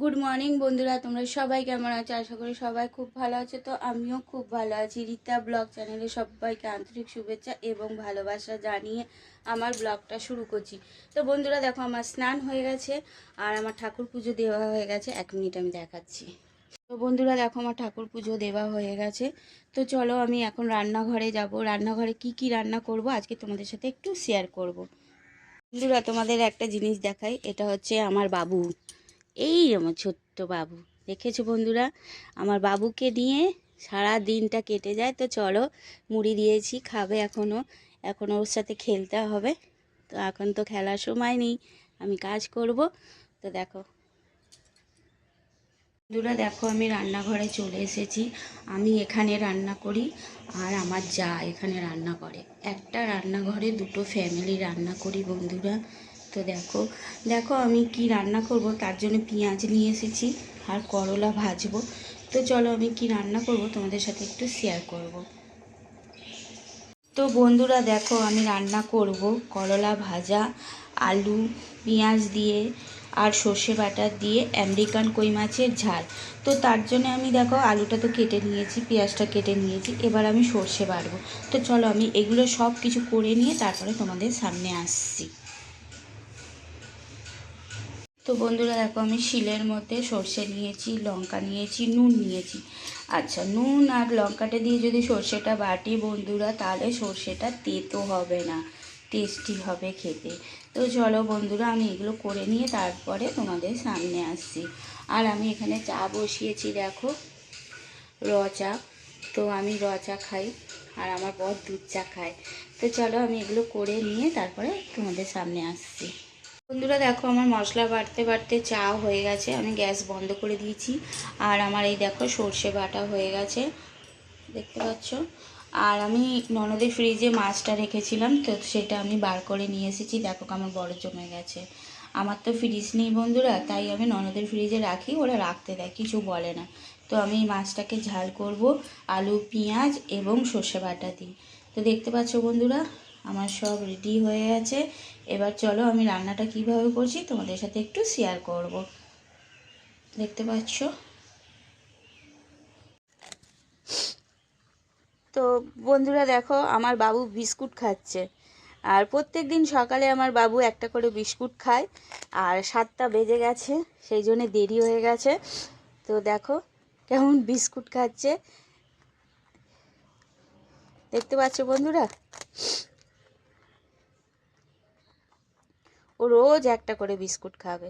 Good morning বন্ধুরা। তোমরা সবাই কেমন আছো? আশা করি সবাই খুব ভালো আছো। তো আমিও খুব ভালো আছি। রীতা ব্লগ চ্যানেলে সবাইকে আন্তরিক শুভেচ্ছা এবং ভালোবাসা জানিয়ে আমার ব্লগটা শুরু করছি। তো বন্ধুরা, দেখো, আমার স্নান হয়ে গেছে আর আমার ঠাকুর পুজো দেওয়া হয়ে গেছে। এক মিনিট আমি দেখাচ্ছি। তো বন্ধুরা, দেখো, আমার ঠাকুর পুজো দেওয়া হয়ে গেছে। তো চলো, আমি এখন রান্নাঘরে যাব। রান্নাঘরে কি কি রান্না করব আজকে তোমাদের সাথে একটু শেয়ার করব। বন্ধুরা, তোমাদের একটা জিনিস দেখাই। এটা হচ্ছে আমার বাবু। এই আমার ছোট্ট বাবু। দেখেছ বন্ধুরা? আমার বাবুকে নিয়ে সারা দিনটা কেটে যায়। তো চলো, মুড়ি দিয়েছি, খাবে এখনও এখনও ওর সাথে খেলতে হবে। তো এখন তো খেলার সময় নেই। আমি কাজ করব। তো দেখো। বন্ধুরা, দেখো, আমি রান্নাঘরে চলে এসেছি। আমি এখানে রান্না করি আর আমার যা এখানে রান্না করে। একটা রান্নাঘরে দুটো ফ্যামিলি রান্না করি বন্ধুরা। তো দেখো দেখো আমি কি রান্না করব, তার জন্য পেঁয়াজ নিয়ে এসেছি আর করলা ভাজবো। তো চলো আমি কি রান্না করব, তোমাদের সাথে একটু শেয়ার করব। তো বন্ধুরা দেখো, আমি রান্না করব করলা ভাজা, আলু পেঁয়াজ দিয়ে আর সর্ষে বাটা দিয়ে আমেরিকান কই মাছের ঝাল। তো তার জন্য আমি দেখো, আলুটা তো কেটে নিয়েছি, পেঁয়াজটা কেটে নিয়েছি, এবার আমি সর্ষে বাটবো। তো চলো আমি এগুলো সব কিছু করে নিয়ে তারপরে তোমাদের সামনে আসছি। তো বন্ধুরা দেখো, আমি শিলের মধ্যে সর্ষে নিয়েছি, লঙ্কা নিয়েছি, নুন নিয়েছি। আচ্ছা নুন আর লঙ্কাটা দিয়ে যদি সর্ষেটা বাটি বন্ধুরা, তাহলে সর্ষেটা তেতো হবে না টেস্টি হবে খেতে। তো চলো বন্ধুরা, আমি এগুলো করে নিয়ে তারপরে তোমাদের সামনে আসছি। আর আমি এখানে চা বসিয়েছি দেখো, র চা। তো আমি র চা খাই, আর আমার বর দুধ চা খায়। তো চলো, আমি এগুলো করে নিয়ে তারপরে তোমাদের সামনে আসছি। বন্ধুরা দেখো আমার মশলা বাড়তে বাড়তে চা হয়ে গেছে, আমি গ্যাস বন্ধ করে দিয়েছি। আর আমার এই দেখো সর্ষে বাটা হয়ে গেছে, দেখতে পাচ্ছ? আর আমি ননদের ফ্রিজে মাছটা রেখেছিলাম, তো সেটা আমি বার করে নিয়ে এসেছি। দেখো আমার বড় জমে গেছে। আমার তো ফ্রিজ নেই বন্ধুরা, তাই আমি ননদের ফ্রিজে রাখি, ওরা রাখতে দেয়, কিছু বলে না। তো আমি এই মাছটাকে ঝাল করব, আলু, পেঁয়াজ এবং সর্ষে বাটা দিই তো দেখতে পাচ্ছ বন্ধুরা আমার সব রেডি হয়ে গেছে। এবার চলো আমি রান্নাটা কীভাবে করছি তোমাদের সাথে একটু শেয়ার করব। দেখতে পাচ্ছ? তো বন্ধুরা দেখো, আমার বাবু বিস্কুট খাচ্ছে। আর প্রত্যেক দিন সকালে আমার বাবু একটা করে বিস্কুট খায়। আর সাতটা বেজে গেছে, সেই জন্যে দেরি হয়ে গেছে। তো দেখো, কেমন বিস্কুট খাচ্ছে। দেখতে পাচ্ছ বন্ধুরা? ও রোজ একটা করে বিস্কুট খাবে।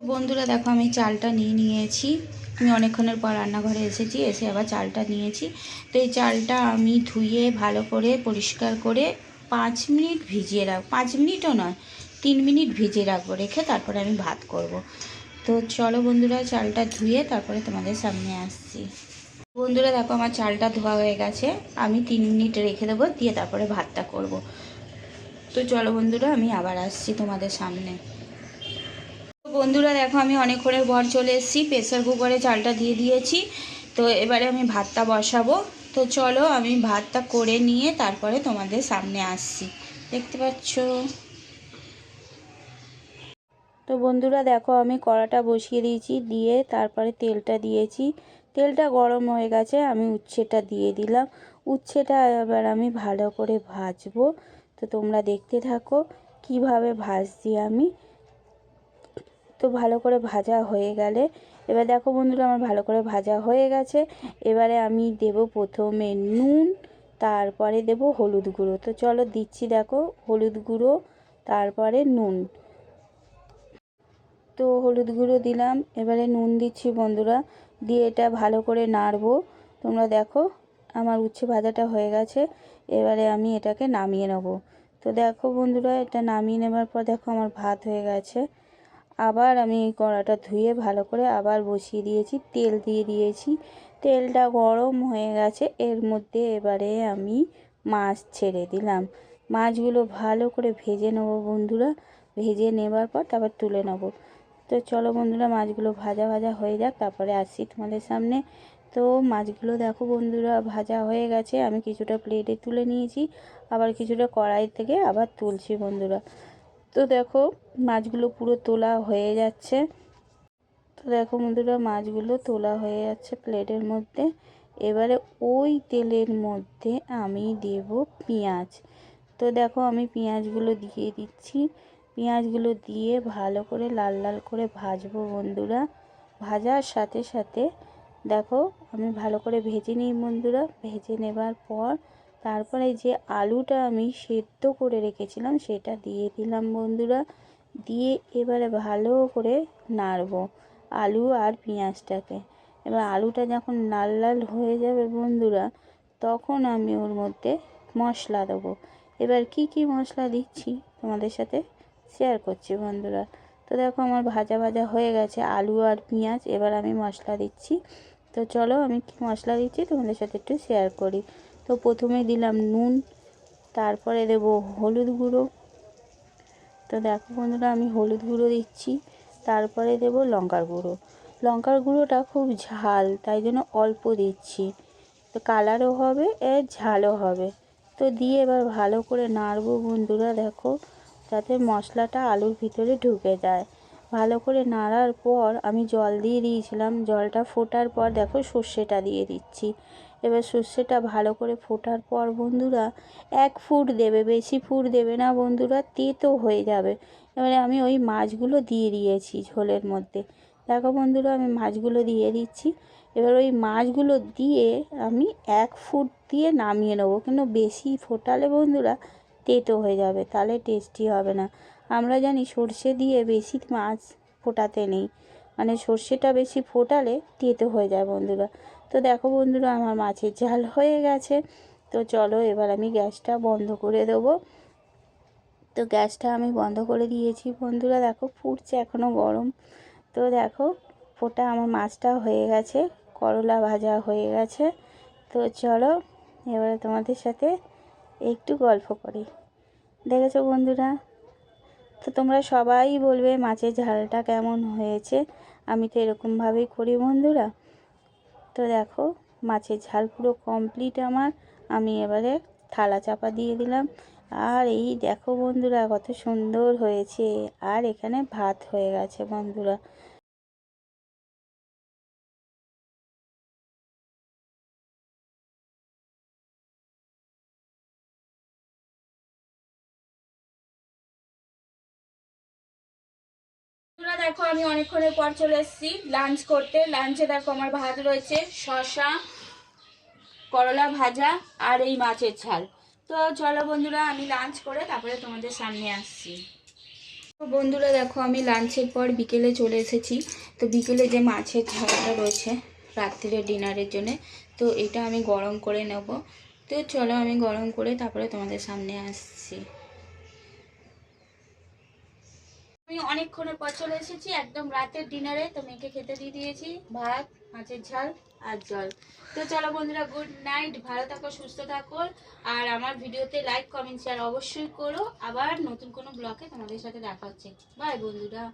বন্ধুরা, দেখো আমি চালটা নিয়ে নিয়েছি। আমি অনেকক্ষণের পর রান্নাঘরে এসেছি, এসে আবার চালটা নিয়েছি। তো এই চালটা আমি ধুয়ে ভালো করে পরিষ্কার করে পাঁচ মিনিট ভিজিয়ে রাখ, পাঁচ মিনিটও নয়, তিন মিনিট ভিজিয়ে রাখব, রেখে তারপরে আমি ভাত করব। তো চলো বন্ধুরা, চালটা ধুয়ে তারপরে তোমাদের সামনে আসছি। বন্ধুরা, দেখো আমার চালটা ধোয়া হয়ে গেছে। আমি তিন মিনিট রেখে দেবো, দিয়ে তারপরে ভাতটা করব। তো চলো বন্ধুরা, আমি আবার আসছি তোমাদের সামনে। বন্ধুরা, দেখো আমি অনেকক্ষণের পর চলে এসেছি, প্রেসার কুকারে চালটা দিয়ে দিয়েছি। তো এবারে আমি ভাতটা বসাবো। তো চলো আমি ভাতটা করে নিয়ে তারপরে তোমাদের সামনে আসছি। দেখতে পাচ্ছ? তো বন্ধুরা, দেখো আমি কড়াটা বসিয়ে দিয়েছি, দিয়ে তারপরে তেলটা দিয়েছি। তেলটা গরম হয়ে গেছে, আমি উচ্ছেটা দিয়ে দিলাম। উচ্ছেটা এবার আমি ভালো করে ভাজবো। তো তোমরা দেখতে থাকো কীভাবে ভাজছি আমি। তো ভালো করে ভাজা হয়ে গেলে, এবার দেখো বন্ধুরা আমার ভালো করে ভাজা হয়ে গেছে। এবারে আমি দেব প্রথমে নুন, তারপরে দেব হলুদ গুঁড়ো। তো চলো দিচ্ছি দেখো হলুদ গুঁড়ো, তারপরে নুন। তো হলুদ গুঁড়ো দিলাম, এবারে নুন দিচ্ছি বন্ধুরা। দিয়ে এটা ভালো করে নাড়বো। তোমরা দেখো আমার উচ্ছে ভাজাটা হয়ে গেছে। এবারে আমি এটাকে নামিয়ে নেব। তো দেখো বন্ধুরা, এটা নামিয়ে নেবার পর দেখো আমার ভাত হয়ে গেছে। আবার আমি কড়াটা ধুয়ে ভালো করে আবার বসিয়ে দিয়েছি, তেল দিয়ে দিয়েছি। তেলটা গরম হয়ে গেছে, এর মধ্যে এবারে আমি মাছ ছেড়ে দিলাম। মাছগুলো ভালো করে ভেজে নেব বন্ধুরা। ভেজে নেবার পর তারপর তুলে নেব। তো চলো বন্ধুরা, মাছগুলো ভাজা ভাজা হয়ে যাক, তারপরে আসছি তোমাদের সামনে। তো মাছগুলো দেখো বন্ধুরা, ভাজা হয়ে গেছে, আমি কিছুটা প্লেটে তুলে নিয়েছি, আবার কিছুটা কড়াই থেকে আবার তুলছি বন্ধুরা। তো দেখো, মাছগুলো পুরো তোলা হয়ে যাচ্ছে। তো দেখো বন্ধুরা, মাছগুলো তোলা হয়ে যাচ্ছে প্লেটের মধ্যে। এবারে ওই তেলের মধ্যে আমি দেব পেঁয়াজ। তো দেখো আমি পেঁয়াজগুলো দিয়ে দিচ্ছি। পেঁয়াজগুলো দিয়ে ভালো করে লাল লাল করে ভাজবো বন্ধুরা। ভাজার সাথে সাথে দেখো আমি ভালো করে ভেজে নিই বন্ধুরা। ভেজে নেবার পর তারপরে যে আলুটা আমি সেদ্ধ করে রেখেছিলাম সেটা দিয়ে দিলাম বন্ধুরা। দিয়ে এবারে ভালো করে নাড়বো আলু আর পেঁয়াজটাকে। এবার আলুটা যখন লাল লাল হয়ে যাবে বন্ধুরা, তখন আমি ওর মধ্যে মশলা দেবো। এবার কি কি মশলা দিচ্ছি তোমাদের সাথে? শেয়ার করছি বন্ধুরা। তো দেখো আমার ভাজা ভাজা হয়ে গেছে আলু আর পেঁয়াজ। এবার আমি মশলা দিচ্ছি। তো চলো আমি কি মশলা দিচ্ছি তোমাদের সাথে একটু শেয়ার করি। তো প্রথমে দিলাম নুন, তারপরে দেব হলুদ গুঁড়ো। তো দেখো বন্ধুরা আমি হলুদ গুঁড়ো দিচ্ছি, তারপরে দেব লঙ্কার গুঁড়ো। লঙ্কার গুঁড়োটা খুব ঝাল, তাই জন্য অল্প দিচ্ছি। তো কালারও হবে, এর ঝালও হবে। তো দিয়ে এবার ভালো করে নাড়বো বন্ধুরা, দেখো। যাতে মশলাটা আলুর ভিতরে ঢুকে যায়। ভালো করে নাড়ার পর আমি জল দিয়ে দিয়েছিলাম। জলটা ফোটার পর দেখো সর্ষেটা দিয়ে দিচ্ছি। এবার সর্ষেটা ভালো করে ফোটার পর বন্ধুরা এক ফুট দেবে, বেশি ফুট দেবে না বন্ধুরা, তেতো হয়ে যাবে। এবারে আমি ওই মাছগুলো দিয়ে দিয়েছি ঝোলের মধ্যে। দেখো বন্ধুরা আমি মাছগুলো দিয়ে দিচ্ছি। এবার ওই মাছগুলো দিয়ে আমি এক ফুট দিয়ে নামিয়ে নেব। কিন্তু বেশি ফোটালে বন্ধুরা তেতো হয়ে যাবে, তাহলে টেস্টি হবে না। আমরা জানি সর্ষে দিয়ে বেশি মাছ ফোটাতে নেই। মানে সর্ষেটা বেশি ফোটালে তেতো হয়ে যায় বন্ধুরা। তো দেখো বন্ধুরা, আমার মাছের ঝাল হয়ে গেছে। তো চলো এবার আমি গ্যাসটা বন্ধ করে দেবো। তো গ্যাসটা আমি বন্ধ করে দিয়েছি বন্ধুরা, দেখো ফুটছে এখনও গরম। তো দেখো ফোটা আমার মাছটা হয়ে গেছে, করলা ভাজা হয়ে গেছে। তো চলো এবারে তোমাদের সাথে একটু গল্প করি। দেখেছ বন্ধুরা? তো তোমরা সবাই বলবে মাছের ঝালটা কেমন হয়েছে। আমি তো এরকমভাবেই করি বন্ধুরা। তো দেখো, মাছের ঝাল পুরো কমপ্লিট আমার। আমি এবারে থালা চাপা দিয়ে দিলাম। আর এই দেখো বন্ধুরা, কত সুন্দর হয়েছে। আর এখানে ভাত হয়ে গেছে বন্ধুরা। দেখো, আমি অনেকক্ষণের পর চলে এসেছি লাঞ্চ করতে। লাঞ্চে দেখো আমার ভাত রয়েছে শশা করলা ভাজা আর এই মাছের ঝাল। তো চলো বন্ধুরা, আমি লাঞ্চ করে তারপরে তোমাদের সামনে আসছি। বন্ধুরা, দেখো, আমি লাঞ্চের পর বিকেলে চলে এসেছি। তো বিকেলে যে মাছের ঝালটা রয়েছে রাত্রিরে ডিনারের জন্য, তো এটা আমি গরম করে নেব। তো চলো, আমি গরম করে তারপরে তোমাদের সামনে আসছি। আমি অনেকক্ষণের পর চলে এসেছি, একদম রাতের ডিনারে। তো মেয়েকে খেতে দিয়ে দিয়েছি, ভাত, মাছের ঝাল আর জল। তো চলো বন্ধুরা, গুড নাইট, ভালো থাকো, সুস্থ থাকো। আর আমার ভিডিওতে লাইক, কমেন্ট শেয়ার অবশ্যই করো। আবার নতুন কোনো ব্লগে তোমাদের সাথে দেখা হচ্ছে। বাই বন্ধুরা।